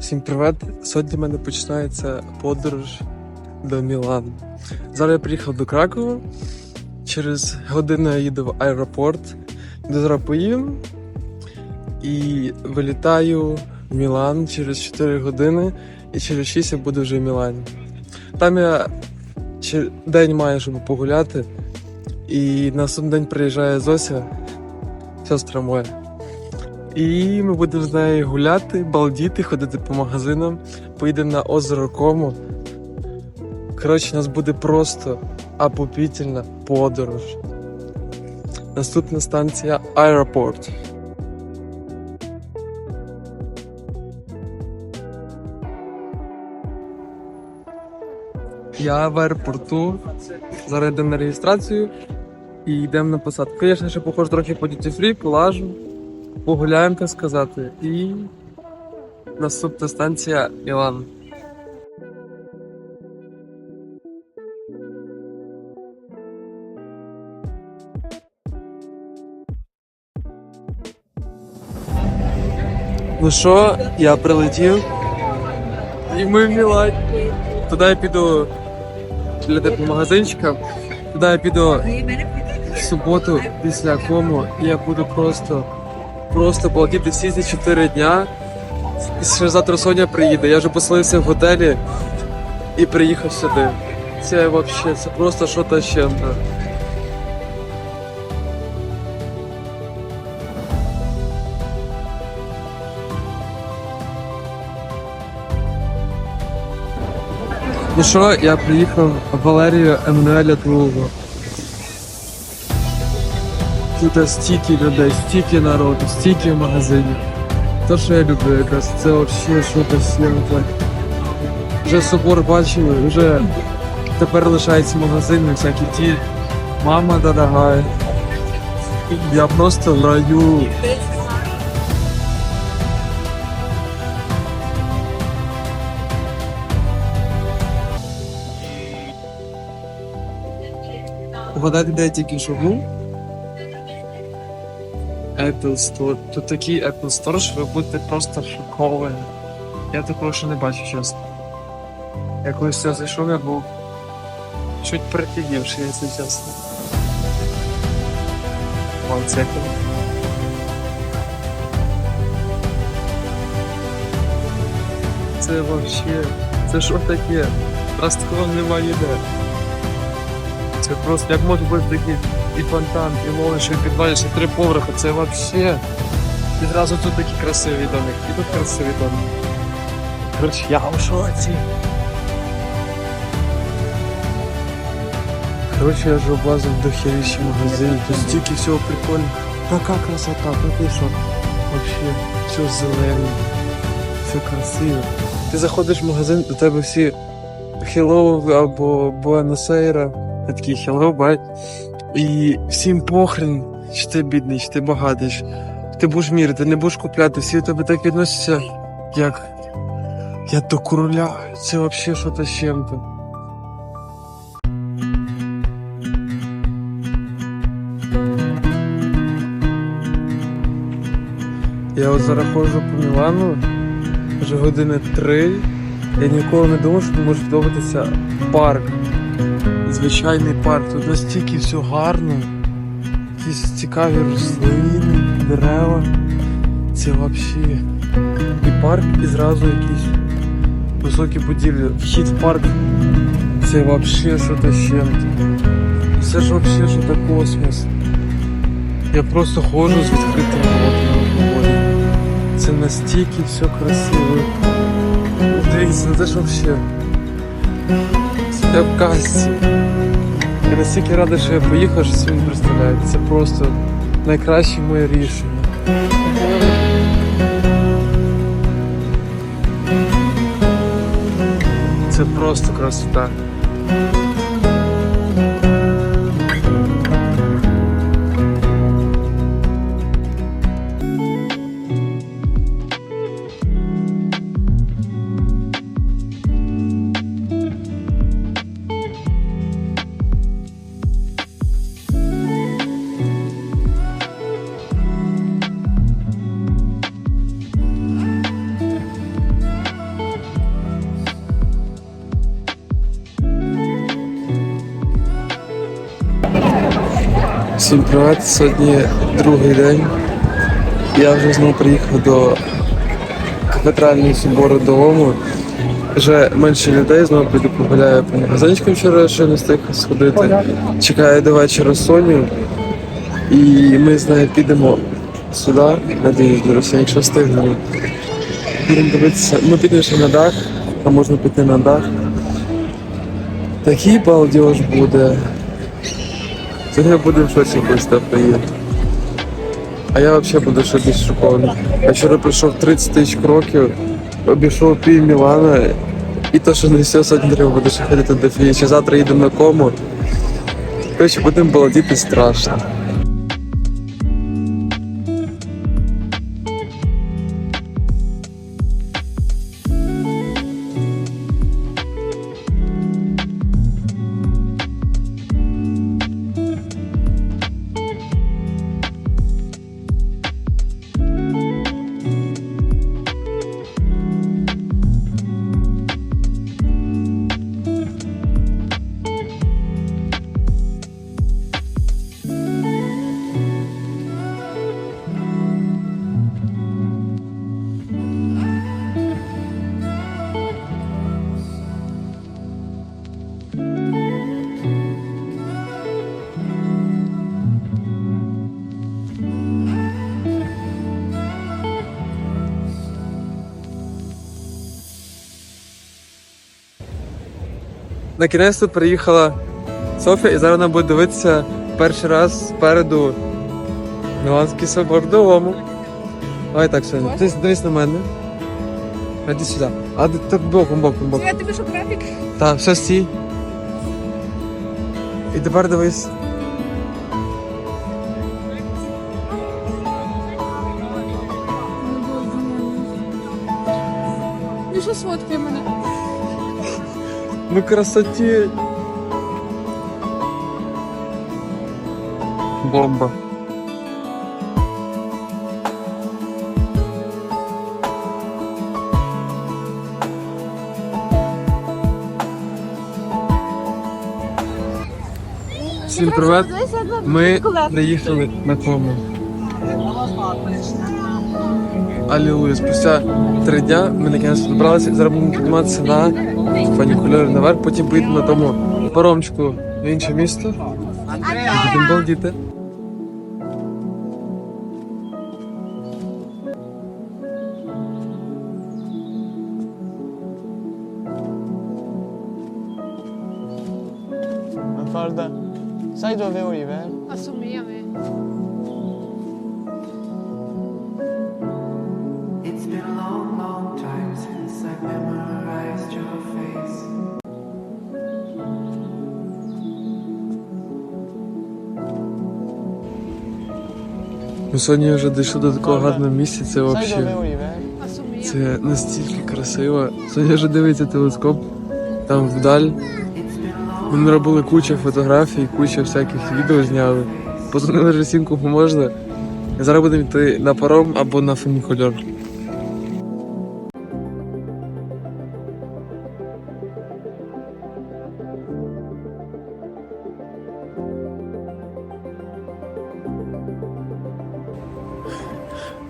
Всім привіт! Сьогодні в мене починається подорож до Мілану. Зараз я приїхав до Кракова. Через годину я їду в аеропорт, де зараз. І вилітаю в Мілан через 4 години, і через 6 я буду вже в Мілані. Там я день маю, щоб погуляти. І на наступний день приїжджає Зося, сестра моя. І ми будемо з нею гуляти, балдіти, ходити по магазинам, поїдемо на озеро Кому. Коротше, у нас буде просто апопітельна подорож. Наступна станція аеропорт. Я в аеропорту. Зараз йдемо на реєстрацію і йдемо на посадку. Звісно, ще похож трохи по Free, полажу погуляємо, так сказати. І наступна станція Мілан. Ну що, я прилетів. І ми в Мілані. Туди я піду для типу магазинчика. Туди я піду в суботу після кому я буду просто просто полетіти всі ці 4 дня. І ще завтра Соня приїде. Я вже поселився в готелі і приїхав сюди. Це вообще, це просто що-то з чим-то. Ну що, я приїхав в Валерію Еммануеля Другого. Тут стільки людей, стільки народу, стільки магазинів. То, що я люблю якраз, це взагалі щось сім'я. Вже собор бачили, вже тепер лишаються магазини, всякі ті. Мама дорогая. Я просто в раю. Угадайте, де я тільки що? Apple Store. Тут такий Apple Store, що ви будете просто шоковані. Я такого ще не бачив, чесно. Я коли сюди зайшов, я був чуть прикидівши, якщо чесно. Це вообще. Це що таке? Раз такого немає ніде. Це просто як може бути такий і фонтан, і ловиш, і підвалиш, і три поверхи, це вообще. І зразу тут такі красиві домик, і тут красиві домик. Коротше, я в шоці. Коротше, я вже облазив до херіші магазинів, тут стільки всього прикольно. Така красота, та ти що? Вообще, все зелене, все красиво. Ти заходиш в магазин, до тебе всі Hello або Буеносейра. Я такий Hello, bye. І всім похрен, чи ти бідний, чи ти багатий. Ти будеш мірити, не будеш купляти, всі тебе так відносяться, як. Я до короля. Це взагалі щось з чим-то. Я от зараз ходжу по Мілану вже години три. Я ніколи не думав, що може подобатися парк. Звичайний парк. Тут настільки все гарно. Якісь цікаві рослини, дерева. Це взагалі. І парк, і зразу якісь високі будівлі. Вхід в парк. Це взагалі з чим-то. Це ж взагалі що космос. Я просто ходжу з відкритим ротом. Це настільки все красиво. Дивіться, це ж взагалі. Я в касті. Я настільки радий, що я поїхав, що собі не представляєте. Це просто найкраще моє рішення. Це просто красота. Всім привіт! Сьогодні другий день. Я вже знову приїхав до кафедрального собору дому. Вже менше людей, знову піду погуляю по магазинчикам вчора, що не встиг сходити. Чекаю до вечора Соню. І ми з нею підемо сюди, надіюсь, до Росії, якщо встигнемо. Будемо дивитися. Ми підемо ще на дах, там можна піти на дах. Такий балдеж буде. Сьогодні буде щось якось просто приїде. А я взагалі буду ще більш шокований. Я вчора пройшов 30 тисяч кроків, обійшов пів Мілана, і то, що не все сьогодні треба буде ще ходити до фініші. Завтра їдемо на кому. Коротше, будемо балдіти страшно. На кінець тут приїхала Софія і зараз вона буде дивитися перший раз спереду Міланський собор дому. Давай так, Соня. Ти дивись на мене. Іди сюди. А ти так боком, боком, боком. Я тобі що графік? Так, все стій. І тепер дивись. Ну що сфоткай мене? Ну красоті. Бомба. Всім привіт. Ми доїхали на кому. Алілуя. Спустя три дня ми наконець добралися і зараз будемо підніматися на фанікульор наверх, потім поїдемо на тому паромчику в інше місто. І будемо балдіти. Guarda, sai dove Oliver? Assomiglia a me. Ми сьогодні вже дійшли до такого гарного місця. Це взагалі це настільки красиво. Сьогодні вже дивиться телескоп там вдаль. Ми наробили кучу фотографій, кучу всяких відео зняли. Позвонили вже всім, кому можна. Зараз будемо йти на паром або на фунікульор.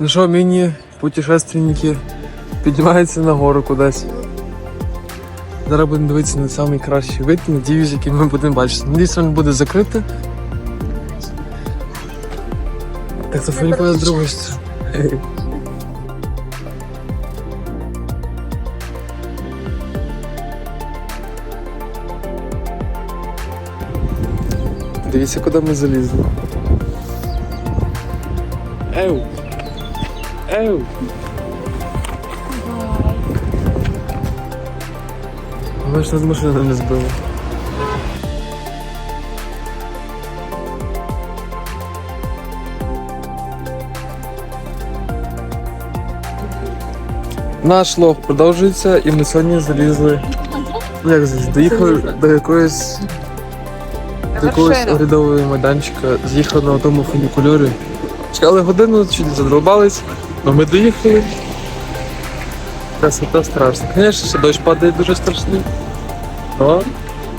Ну що, міні-путешественники піднімаються на гору кудись. Зараз будемо дивитися на найкращий вид, надіюсь, який ми будемо бачити. Надіюсь, він буде закритий. Так, це фоніка з другої сторони. Дивіться, куди ми залізли. Еу! Еу! Ми ж нас машина не збила. Наш лог продовжується і ми сьогодні залізли. Ну як залізли? Доїхали до якоїсь до якогось оглядового майданчика, з'їхали на тому фунікульорі. Чекали годину, чуть не задолбались, Ну ми доїхали. Красота страшна. Звісно, ще дощ падає дуже страшний. Але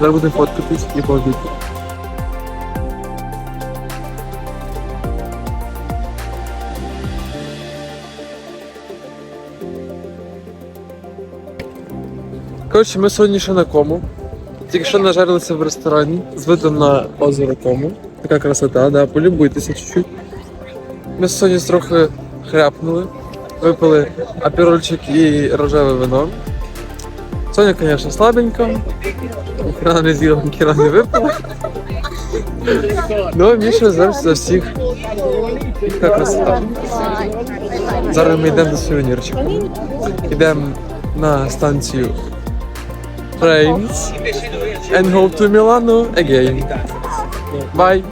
зараз будемо фоткатись і повітря. Коротше, ми сьогодні ще на кому. Тільки що нажарилися в ресторані з видом на озеро Кому. Така красота, да, полюбуйтеся чуть-чуть. Ми сьогодні трохи хряпнули, випили аперольчик і рожеве вино. Соня, звісно, слабенько. Ніхера не з'їла, ніхера не випила. Ну, Міша зараз за всіх. Така красота. Зараз ми йдемо до сувенірчика. Йдемо на станцію trains and hope to Milano again. Bye.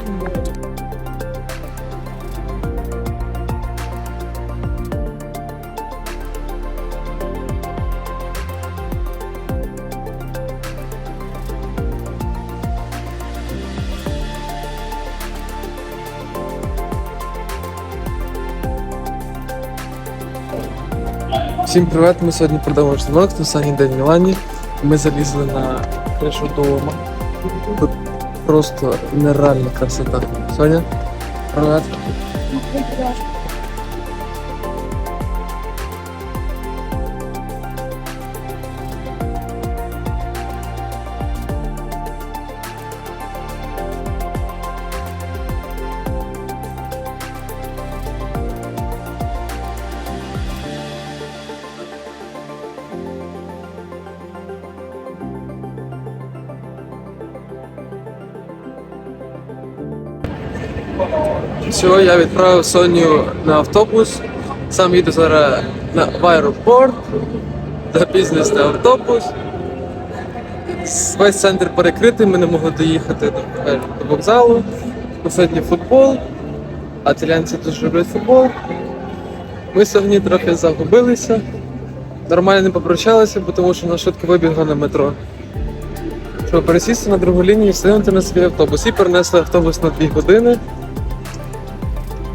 Всім привіт! Ми сьогодні продаємо шнурок, останній день в Мілані. Ми залізли на кришу дома. Тут просто нереальна красота. Соня, привіт. Все, я відправив Соню на автобус. Сам їду зараз на, в аеропорт. Запізнився на автобус. Весь центр перекритий, ми не могли доїхати до, е, вокзалу. Бо Сьогодні футбол, а італійці дуже люблять футбол. Ми сьогодні трохи загубилися. Нормально не попрощалися, бо тому що на швидко вибігла на метро. Щоб пересісти на другу лінію встигнути на свій автобус. І перенесли автобус на 2 години.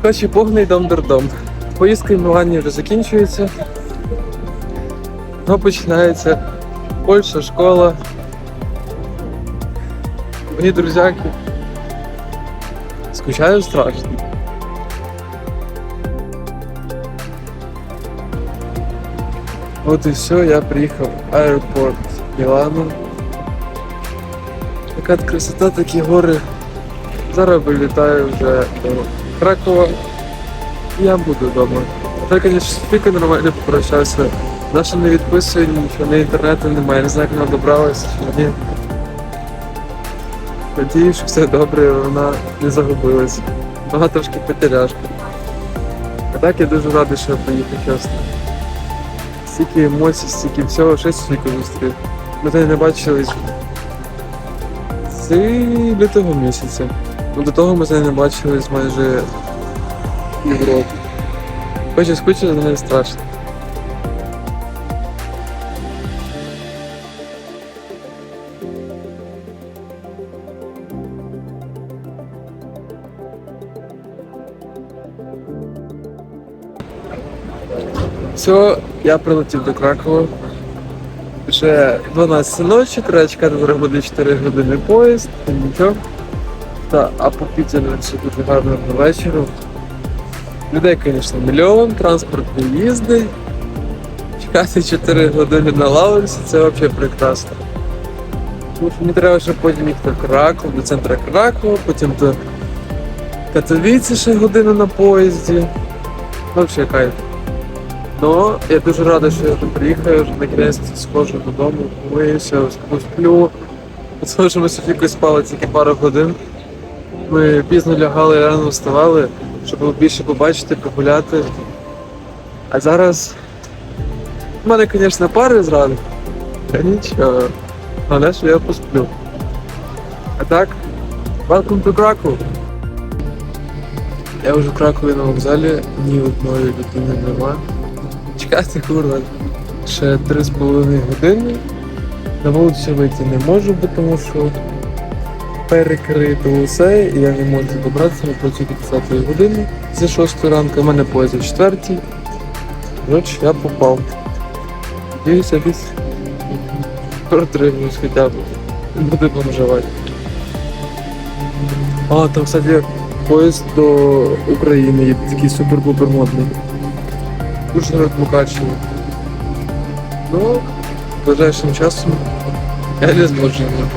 Хоч і погний дом дурдом. Поїздка в Мілані вже закінчується. Ну, починається Польща, школа. Мені друзяки. Скучаю страшно. От і все, я приїхав в аеропорт Мілану. Така от красота, такі гори. Зараз вилітаю вже до Кракова. Я буду вдома. Так, звісно, тільки нормально попрощався. Наша не відписує нічого, ні інтернету немає, не знаю, як вона добралася чи ні. Надію, що все добре, вона не загубилась. Вона трошки потеряшка. А так я дуже радий, що я поїхав чесно. Стільки емоцій, стільки всього, щось стільки зустрів. Ми тоді не бачились з лютого місяця. Ну, до того ми з нею не бачились майже півроку. Хоч і скучити за нею страшно. Все, я прилетів до Кракова. Вже 12 ночі, треба чекати зараз буде 4 години поїзд, нічого. Та, а по Пітері все дуже гарно до вечора. Людей, звісно, мільйон, транспорт не їздить. Чекати 4 години на лавочці це взагалі прекрасно. Тому що мені треба ще потім їхати в Краков, до центру Кракова, потім до Катовіці ще годину на поїзді. Взагалі кайф. Ну, я дуже радий, що я вже приїхав, на кінець схожу додому, помиюся. Це що ми Софікою спали тільки пару годин. Ми пізно лягали, рано вставали, щоб більше побачити, погуляти. А зараз в мене, звісно, пари зранку. Та нічого. Головне, що я посплю. А так, welcome to Krakow. Я вже в Кракові на вокзалі, ні одної людини нема. Чекати, курва, ще 3,5 години. На вулицю вийти не можу, бо тому що перекрито усе, і я не можу добратися на працюю до 10 години. Зі 6 ранку, у мене поїзд о 4. Коротше, я попав. Надіюся, десь протримуюсь хоча б. Не буду бомжувати. А, там, кстати, поїзд до України є такий супер-пупер модний. Ужгород Мукачево. Ну, ближайшим часом я не зможу на ньому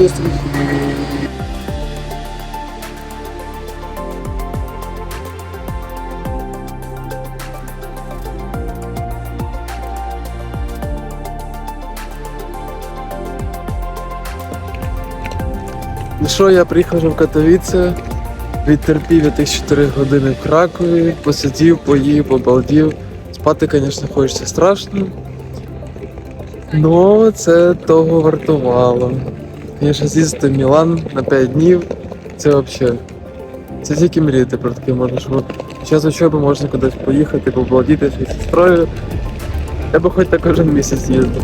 їздити. Ну що, я приїхав вже в Катовіце, відтерпів я тих 4 години в Кракові, посидів, поїв, побалдів. Спати, звісно, хочеться страшно. Но це того вартувало. Звісно, з'їздити в Мілан на 5 днів це взагалі. Це тільки мріяти про таке можна, що час учоби можна кудись поїхати, побалдіти зі сестрою. Я би хоч так кожен місяць їздив.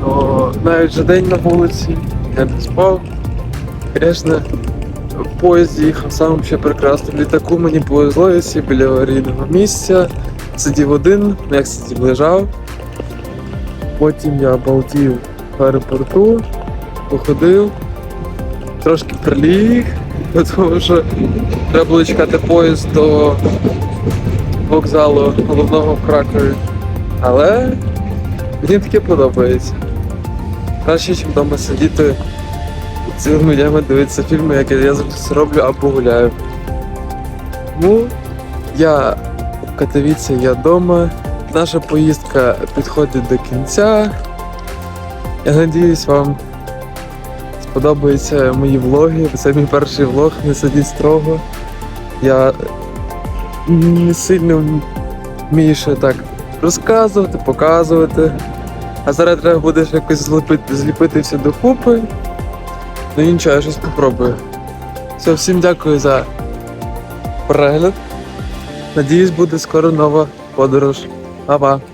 Но навіть вже день на вулиці, я не спав. Звісно, в поїзді їхав сам ще прекрасно. Літаку мені повезло, я біля аварійного місця. Сидів один, ну як сидів, лежав. Потім я балдів в аеропорту, походив, трошки приліг, тому що треба було чекати поїзд до вокзалу головного в Кракові. Але мені таке подобається. Краще, ніж вдома сидіти цілими днями дивитися фільми, як я завжди роблю або гуляю. Ну, я в Катовіці, я вдома. Наша поїздка підходить до кінця. Я надіюсь, вам сподобаються мої влоги. Це мій перший влог, не сидіть строго. Я не сильно вмію ще так розказувати, показувати. А зараз треба буде якось зліпити, зліпити докупи. Ну і нічого, я щось попробую. Все, всім дякую за перегляд. Надіюсь, буде скоро нова подорож. Па-па!